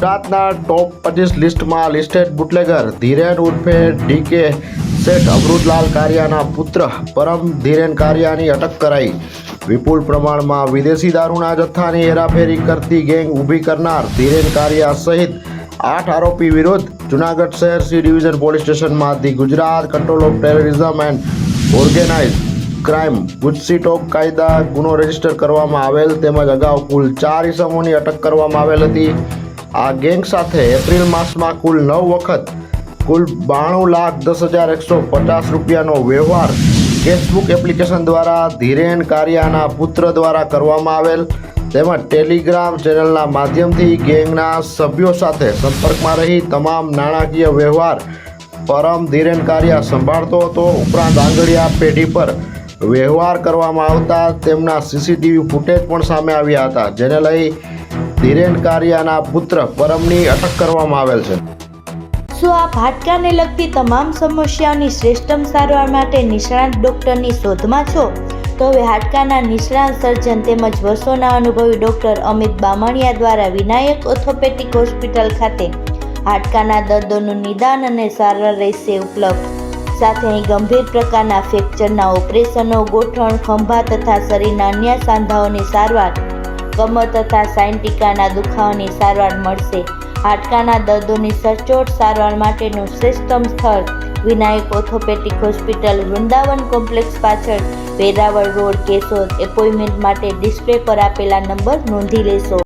ગુજરાતના ટોપ પચીસ લિસ્ટમાં લિસ્ટેડ બુટલેગર ધીરેન ઉર્ફે ડીકે શેઠ અમૃતલાલ કારિયાના પુત્ર પરમ ધીરેન કારિયાની અટક કરાઈ. વિપુલ પ્રમાણમાં વિદેશી દારૂના જથ્થાની હેરાફેરી કરતી ગેંગ ઊભી કરનાર ધીરેન કારિયા સહિત આઠ આરોપી વિરુદ્ધ જુનાગઢ શહેર સી ડિવિઝન પોલીસ સ્ટેશનમાં the Gujarat control of terrorism and organise crime GUJCTOC કાયદા ગુનો રજિસ્ટર કરવામાં આવેલ તેમજ અગાઉ કુલ ચાર ઇસમોની અટક કરવામાં આવેલ હતી. આ ગેંગ સાથે એપ્રિલ માસમાં કુલ નવ વખત કુલ બાણું લાખ દસ હજાર એકસો પચાસ રૂપિયાનો વ્યવહાર કેશબુક એપ્લિકેશન દ્વારા ધીરેન કારિયાના પુત્ર દ્વારા કરવામાં આવેલ તેમજ ટેલિગ્રામ ચેનલના માધ્યમથી ગેંગના સભ્યો સાથે સંપર્કમાં રહી તમામ નાણાકીય વ્યવહાર પરમ ધીરેન કારિયા સંભાળતો હતો. ઉપરાંત આંગળીયા પેઢી પર વ્યવહાર કરવામાં આવતા તેમના સીસીટીવી ફૂટેજ પણ સામે આવ્યા હતા, જેને લઈ ધીરેન કારિયાના પુત્ર પરમની અટક કરવામાં આવેલ છે. શું આપ હાડકાને લગતી તમામ સમસ્યાઓની શ્રેષ્ઠમ સારવાર માટે નિષ્ણાત ડૉક્ટરની શોધમાં છો? તો હવે હાડકાના નિષ્ણાત સર્જન તેમજ વર્ષોના અનુભવી ડૉક્ટર અમિત બામણિયા દ્વારા વિનાયક ઓર્થોપેટિક હોસ્પિટલ ખાતે હાડકાના દર્દોનું નિદાન અને સારવાર રહેશે ઉપલબ્ધ. સાથે અહીં ગંભીર પ્રકારના ફ્રેક્ચરના ઓપરેશનો, ગોઠણ, ખંભા તથા શરીરના અન્ય સાંધાઓની સારવાર કમર તથા સાયન્ટિકાના દુખાવાની સારવાર મળશે. હાડકાના દર્દોની સચોટ સારવાર માટેનું શ્રેષ્ઠમ સ્થળ, Vinayak orthopaedic hospital, Vrindavan complex પાછળ, વેરાવળ રોડ, કેશોદ એપોઇન્ટમેન્ટ માટે ડિસ્પ્લે પર આપેલા નંબર નોંધી લેશો.